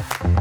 Thank you.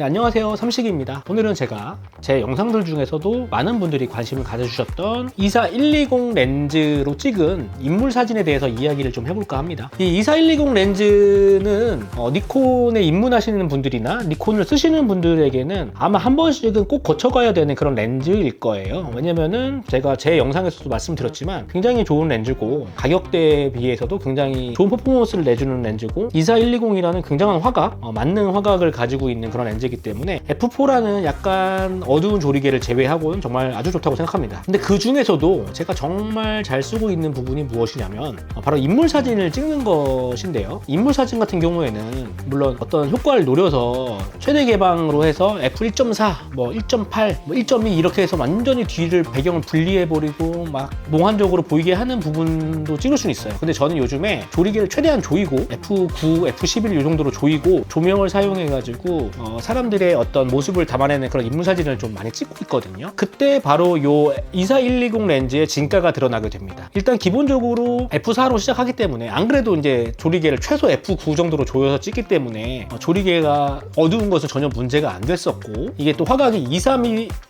네, 안녕하세요. 삼식입니다. 오늘은 제가 제 영상들 중에서도 많은 분들이 관심을 가져주셨던 24120 렌즈로 찍은 인물 사진에 대해서 이야기를 좀 해볼까 합니다. 이 24120 렌즈는 어, 니콘에 입문하시는 분들이나 니콘을 쓰시는 분들에게는 아마 한 번씩은 꼭 거쳐가야 되는 그런 렌즈일 거예요. 왜냐면은 제가 제 영상에서도 말씀드렸지만 굉장히 좋은 렌즈고 가격대에 비해서도 굉장히 좋은 퍼포먼스를 내주는 렌즈고 24120이라는 굉장한 화각 어, 맞는 화각을 가지고 있는 그런 렌즈 이기 때문에 F4라는 약간 어두운 조리개를 제외하고는 정말 아주 좋다고 생각합니다 근데 그 중에서도 제가 정말 잘 쓰고 있는 부분이 무엇이냐면 어, 바로 인물 사진을 찍는 것인데요 인물 사진 같은 경우에는 물론 어떤 효과를 노려서 최대 개방으로 해서 f1.4, 뭐 1.8, 뭐 1.2 이렇게 해서 완전히 뒤를 배경을 분리해 버리고 막 몽환적으로 보이게 하는 부분도 찍을 수는 있어요. 근데 저는 요즘에 조리개를 최대한 조이고 F9, F11 이 정도로 조이고 조명을 사용해 가지고 어, 사람 들의 어떤 모습을 담아내는 그런 인물 사진을 좀 많이 찍고 있거든요. 그때 바로 요 24120 렌즈의 진가가 드러나게 됩니다. 일단 기본적으로 F4로 시작하기 때문에 안 그래도 이제 조리개를 최소 F9 정도로 조여서 찍기 때문에 어, 조리개가 어두운 것은 전혀 문제가 안 됐었고 이게 또 화각이 23,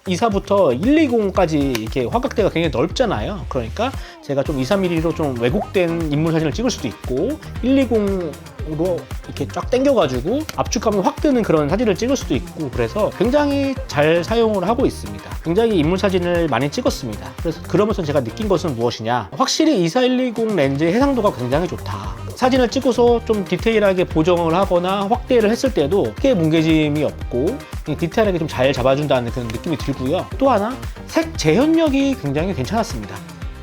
24부터 120까지 이렇게 화각대가 굉장히 넓잖아요. 그러니까 제가 좀 2, 3mm로 좀 왜곡된 인물 사진을 찍을 수도 있고 120으 로 이렇게 쫙 당겨가지고 압축감이 확 드는 그런 사진을 찍을 수도 있고 그래서 굉장히 잘 사용을 하고 있습니다. 굉장히 인물 사진을 많이 찍었습니다. 그래서 그러면서 제가 느낀 것은 무엇이냐? 확실히 24120 렌즈의 해상도가 굉장히 좋다. 사진을 찍고서 좀 디테일하게 보정을 하거나 확대를 했을 때도 크게 뭉개짐이 없고 디테일하게 좀 잘 잡아준다는 그런 느낌이 들고요. 또 하나 색 재현력이 굉장히 괜찮았습니다.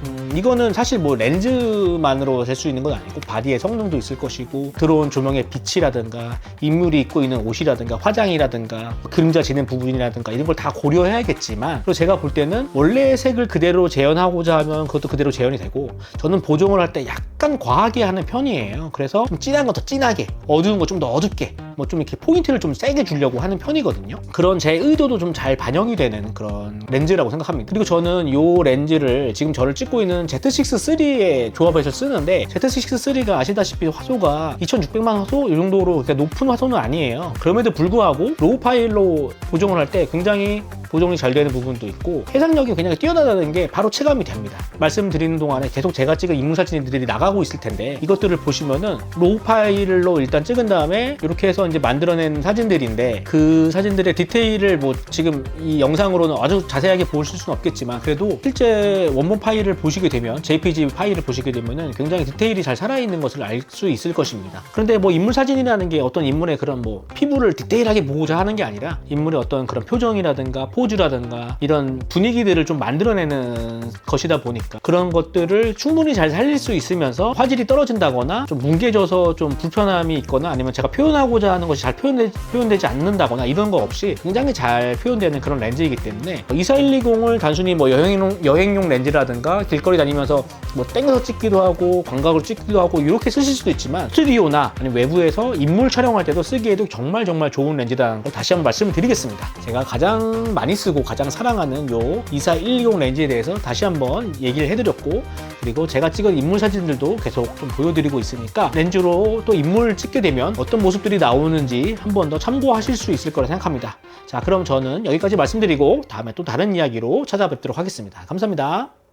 음, 이거는 사실 뭐 렌즈만으로 될 수 있는 건 아니고 바디의 성능도 있을 것이고 들어온 조명의 빛이라든가 인물이 입고 있는 옷이라든가 화장이라든가 그림자 지는 부분이라든가 이런 걸 다 고려해야겠지만 그리고 제가 볼 때는 원래의 색을 그대로 재현하고자 하면 그것도 그대로 재현이 되고 저는 보정을 할 때 약간 과하게 하는 편이에요. 그래서 좀 진한 거더 진하게 어두운 거 좀 더 어둡게 뭐 좀 이렇게 포인트를 좀 세게 주려고 하는 편이거든요. 그런 제 의도도 좀 잘 반영이 되는 그런 렌즈라고 생각합니다. 그리고 저는 이 렌즈를 지금 저를 찍고 있는 Z6-3의 조합에서 쓰는데 Z6-3가 아시다시피 화소가 2600만 화소? 이 정도로 그렇게 높은 화소는 아니에요. 그럼에도 불구하고 로우 파일로 보정을 할 때 굉장히 보정이 잘 되는 부분도 있고 해상력이 굉장히 뛰어나다는 게 바로 체감이 됩니다. 말씀드리는 동안에 계속 제가 찍은 인물 사진들이 나가고 있을 텐데 이것들을 보시면은 로우 파일로 일단 찍은 다음에 이렇게 해서 이제 만들어낸 사진들인데 그 사진들의 디테일을 뭐 지금 이 영상으로는 아주 자세하게 보실 수는 없겠지만 그래도 실제 원본 파일을 보시게 되면 JPG 파일을 보시게 되면은 굉장히 디테일이 잘 살아있는 것을 알 수 있을 것입니다. 그런데 뭐 인물 사진이라는 게 어떤 인물의 그런 뭐 피부를 디테일하게 보고자 하는 게 아니라 인물의 어떤 그런 표정이라든가 포즈라든가 이런 분위기들을 좀 만들어내는 것이다 보니까 그런 것들을 충분히 잘 살릴 수 있으면서 화질이 떨어진다거나 좀 뭉개져서 좀 불편함이 있거나 아니면 제가 표현하고자 하는 것이 잘 표현되, 표현되지 않는다거나 이런 거 없이 굉장히 잘 표현되는 그런 렌즈이기 때문에 24120을 단순히 뭐 여행용, 여행용 렌즈라든가 길거리 다니면서 뭐 땡겨서 찍기도 하고 광각으로 찍기도 하고 이렇게 쓰실 수도 있지만 스튜디오나 아니면 외부에서 인물 촬영할 때도 쓰기에도 정말 정말 좋은 렌즈라는 걸 다시 한번 말씀을 드리겠습니다. 제가 가장 많이 쓰고 가장 사랑하는 요 24120 렌즈에 대해서 다시 한번 얘기를 해드렸고 그리고 제가 찍은 인물 사진들도 계속 좀 보여드리고 있으니까 렌즈로 또 인물 찍게 되면 어떤 모습들이 나오는지 한 번 더 참고하실 수 있을 거라 생각합니다. 자 그럼 저는 여기까지 말씀드리고 다음에 또 다른 이야기로 찾아뵙도록 하겠습니다. 감사합니다.